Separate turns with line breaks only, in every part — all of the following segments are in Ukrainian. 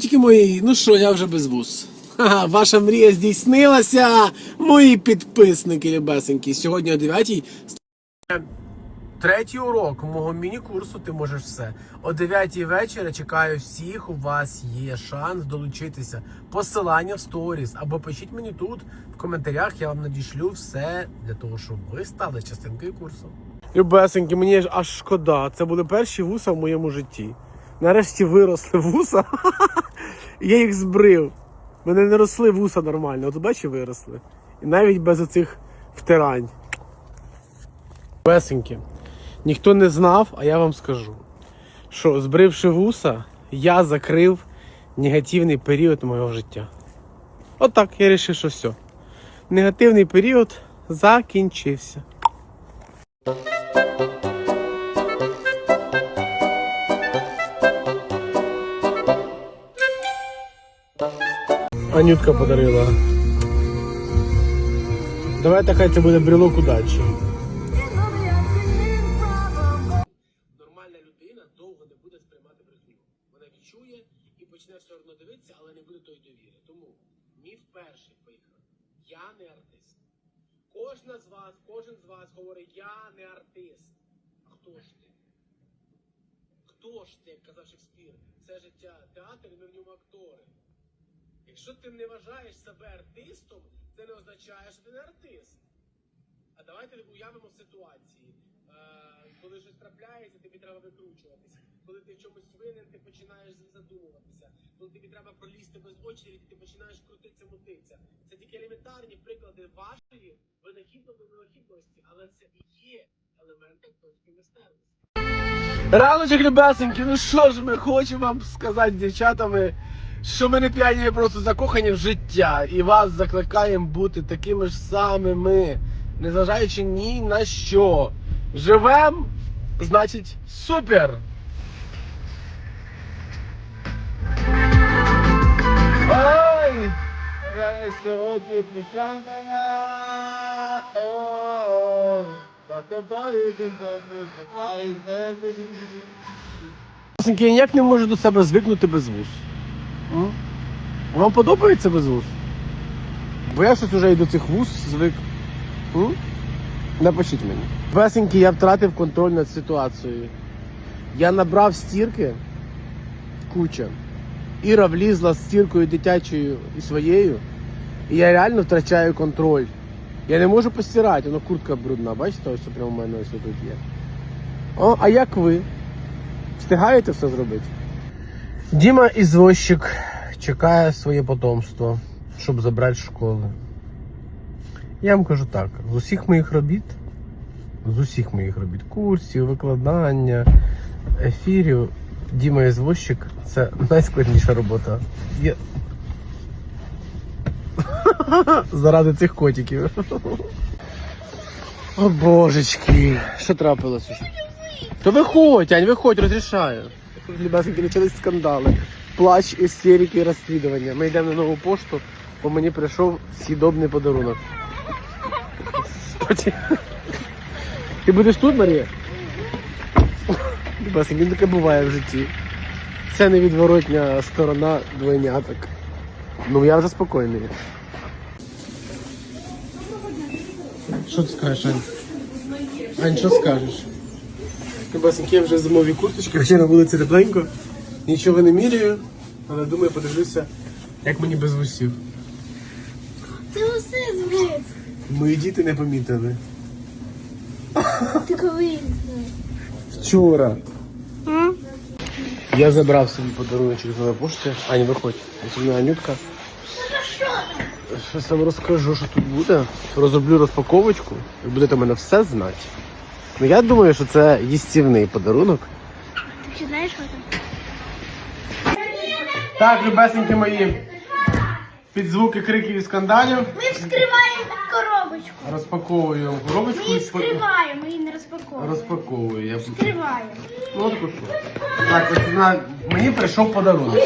Тільки мої, ну що, я вже без вуз. Ха-ха, ваша мрія здійснилася, мої підписники любесенькі. Сьогодні о 9 Третій урок мого міні-курсу ти можеш все. О 9 вечора чекаю всіх. У вас є шанс долучитися. Посилання в сторіс або пишіть мені тут в коментарях. Я вам надішлю все для того, щоб ви стали частинкою курсу. Любесеньки, мені аж шкода. Це були перші вуса в моєму житті. Нарешті виросли вуса. Я їх збрив. Мене не росли вуса нормально. От бачиш, виросли. І навіть без оцих втирань. Песеньки. Ніхто не знав, а я вам скажу, що збривши вуса, я закрив негативний період моєго життя. Отак, я вирішив, що все. Негативний період закінчився. Анютка подарила. Давайте хай це буде брелок удачі. Нормальна людина довго не буде сприймати брехню. Вона відчує і почне все одно дивитися, але не буде тої довіри. Тому міф перший поїхав. Я не артист. Кожна з вас, кожен з вас говорить, я не артист. А хто ж ти? Хто ж ти, як казав Шекспір? Це життя театр, ми в ньому актори. Якщо ти не вважаєш себе артистом, це не означає, що ти не артист. А давайте уявимо ситуації. Е, коли щось трапляється, тобі треба викручуватися. Коли ти в чомусь винен, ти починаєш задумуватися. Коли тобі треба пролізти без очереті, ти починаєш крутитися, мутитися. Це тільки елементарні приклади вашої винахідної винахідності, але це і є елемент акторської мистецтва. Раночок, любесенькі, ну що ж ми хочемо вам сказати дівчатами, що ми не п'яні, ми просто закохані в життя. І вас закликаємо бути такими ж самими, незважаючи ні на що. Живем, значить, супер! Ой! Сьогодні. Я ніяк не можу до себе звикнути без вуз. Вам подобається без вуз? Бо я щось вже і до цих вуз звик. Напишіть мені. Весеньки, я втратив контроль над ситуацією. Я набрав стірки куча. Іра влізла з стіркою дитячою і своєю. І я реально втрачаю контроль. Я не можу постирати, воно куртка брудна, бачите, ось прямо у мене ось тут є. О, а як ви? Встигаєте все зробити? Діма ізвозчик чекає своє потомство, щоб забрати з школи. Я вам кажу так: з усіх моїх робіт, з усіх моїх робіт, курсів, викладання, ефірів, Діма ізвозчик це найскладніша робота. Я... Заради цих котиків. О божечки, що трапилося? То виходь, Ань, виходь, розрішаю. Любесеньки, почались скандали. Плач, істерики, розслідування. Ми йдемо на нову пошту, бо мені прийшов сідобний подарунок. Ти будеш тут, Марія? Любесеньки, таке буває в житті. Це невідворотня сторона двойняток. Ну я вже спокійний. Що ти скажеш, Ань? Ань, що скажеш? Любесеньки, я вже зимові курточки, хоча на вулиці тепленько. Нічого не міряю, але думаю, подивлюся, як мені без вусів.
Ти усе збив.
Мої діти не помітили.
Ти коли?
Вчора. Я забрав собі подарунок з нової пошти. Аня, виходь. Ось мене Анютка. Щось вам розкажу, що тут буде. Розроблю розпаковочку і будете мене все знати. Ну я думаю, що це їстівний подарунок.
Чи знаєш, що там?
Так, любесенькі мої. Під звуки криків і скандалів
Ми вскриваємо коробочку.
розпаковую коробочку
Ми
і спо-
вскриваємо і не розпаковуємо.
розпаковую. Я...
Вскриваємо.
Ну, от. Так, ось на... мені прийшов подарунок.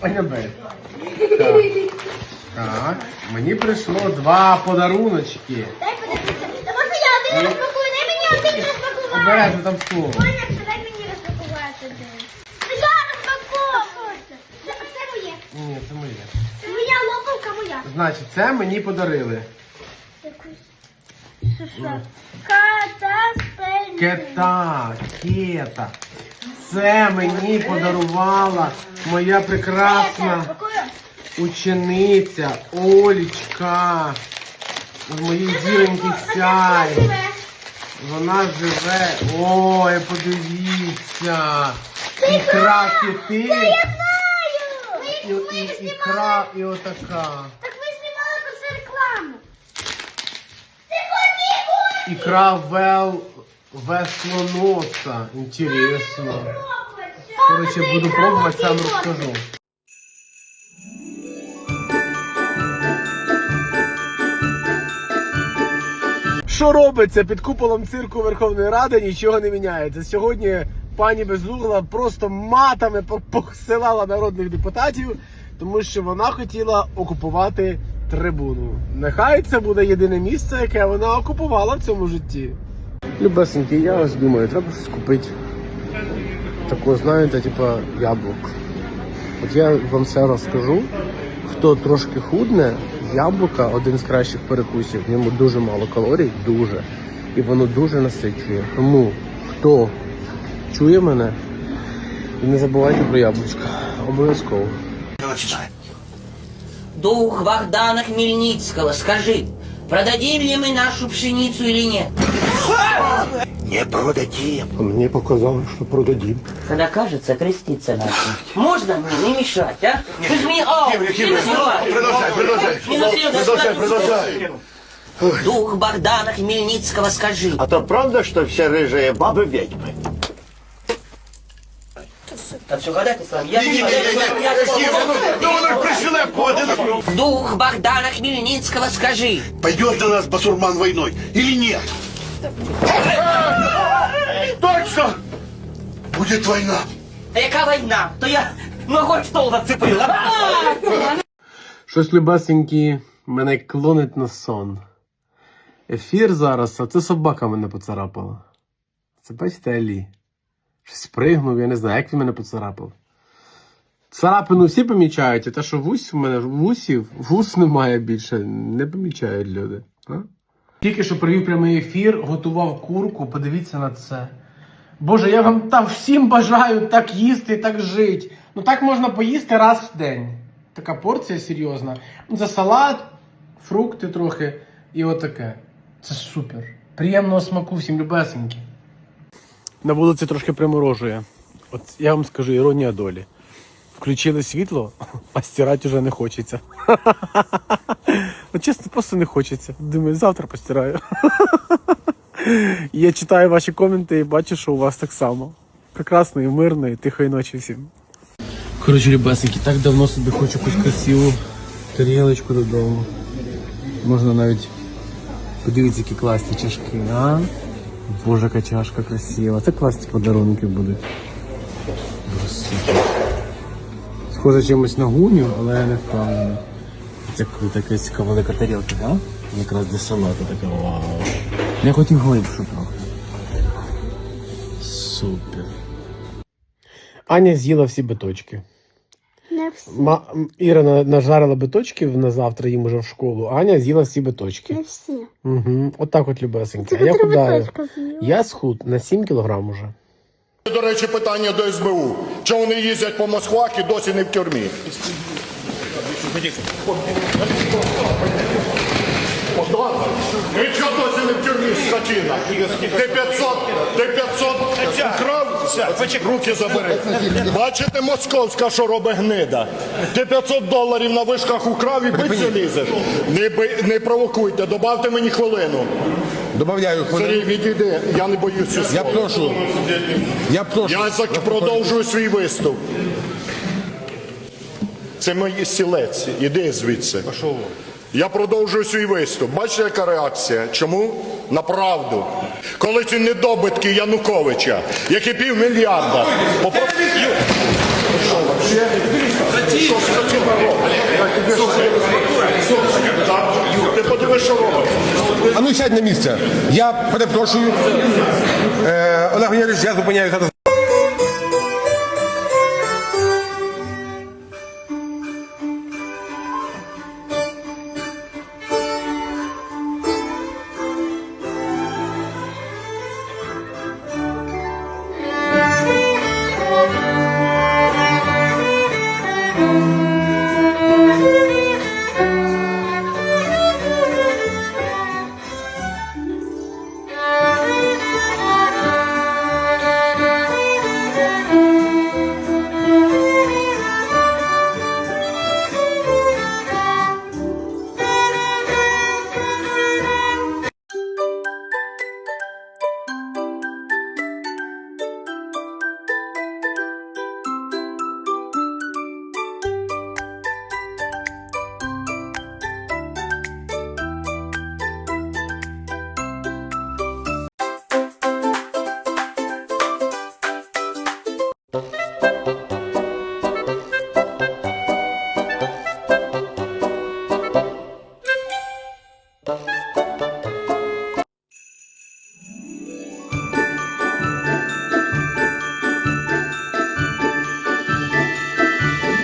Анябель. Так. Так, мені прийшло два подаруночки.
Дай подивитися. Та можна я один розпакую? Дай мені один розпакувати.
Обережно там слово.
Коня, що дай мені розпакувати один. Я розпаковую. Це це моє. Ні, це моє. Це моя лопалка моя.
Значить, це мені подарили.
Якусь. Ну.
Кета, кета. Це мені подарувала моя прекрасна. Це, це, учениця Олічка. З моїй сяй. Вона живе. Ой, подивіться. Ікра кити. І, і, ікра і отака.
Так ви знімали про це рекламу.
Ікра вел веслоноса. Інтересно. Коротше, буду пробувати, сам розкажу. Що робиться під куполом цирку Верховної Ради, нічого не міняється. Сьогодні пані Безугла просто матами посилала народних депутатів, тому що вона хотіла окупувати трибуну. Нехай це буде єдине місце, яке вона окупувала в цьому житті. Любесенький, я ось думаю, треба щось купити. Такого, знаєте, типа яблук. От я вам все розкажу. Хто трошки худне, яблука один з кращих перекусів. В ньому дуже мало калорій, дуже. І воно дуже насичує. Тому хто чує мене, не забувайте про яблучка. Обов'язково.
Дух Богдана Хмельницкого, скажи, продадим ли мы нашу пшеницу или нет?
Не продадим.
Мені показали, що продадим.
Когда кажется, креститься надо. Можно мне не мешать, а? Вы же мне... Два.
Продолжай, продолжай. Продолжай, продолжай.
Дух Богдана Хмельницкого, скажи.
А то правда, что все рыжие бабы ведьмы?
Что гадайте с вами. Я Дух Богдана Хмельницкого, скажи.
Пойдет до нас басурман войной или нет? Точно! Будет война.
А яка війна? То я ногой в стол зацепила.
Щось любесенькі мене клонить на сон. Ефір зараз, а це собака мене поцарапала. Це бачите, Алі. Щось пригнув, я не знаю, як він мене поцарапав. Царапину всі помічають, а те, що вусь у мене вусів, вус немає більше, не помічають люди. А? Тільки що провів прямий ефір, готував курку, подивіться на це. Боже, я вам так всім бажаю так їсти, так жити. Ну так можна поїсти раз в день. Така порція серйозна. За салат, фрукти трохи і отаке. Це супер. Приємного смаку всім любесенькі. На вулиці трошки приморожує. От я вам скажу, іронія долі. Включили світло, а стирати вже не хочеться. От чесно, просто не хочеться. Думаю, завтра постираю. Я читаю ваші коменти і бачу, що у вас так само. Прекрасної, мирної, тихої ночі всім. Коротше, любесеньки, так давно собі хочу якусь красиву тарілочку додому. Можна навіть подивитися, які класні чашки, а? Боже, яка чашка красива. Це класні подарунки будуть. Схоже чимось на гуню, але не впевнений. Це крута якась велика тарілка, так? Якраз для салату така вау. Я хотів глибшу трохи. Супер. Аня з'їла всі биточки.
Не всі.
Ма... Іра на- нажарила биточків на завтра їм уже в школу, Аня з'їла всі биточки.
Не всі.
Угу. Отак от любесенька. А я худаю.
з'їла.
Я схуд на 7 кілограм уже.
До речі, питання до СБУ. Чому вони їздять по Москвах і досі не в тюрмі? Богдан, ви чого досі не в тюрмі, скотина? Ти 500, ти 500 украв? Руки забери. Бачите, московська, що робить гнида. Ти 500 доларів на вишках украв і биться лізеш. Не, би- не провокуйте, добавте мені хвилину.
Добавляю
Сергій,
хвилину.
відійди, я не боюся.
Я прошу. Я прошу.
Я зак- продовжую свій виступ. Це мій стілець. Іди звідси. Я продовжую свій виступ. Бачите, яка реакція? Чому? На правду. Коли ці недобитки Януковича, які півмільярда. попро- Ти подивись, що робить.
А ну сядь на місце. Я перепрошую. Е, Олег Валерійович, я зупиняю зараз. Thank you.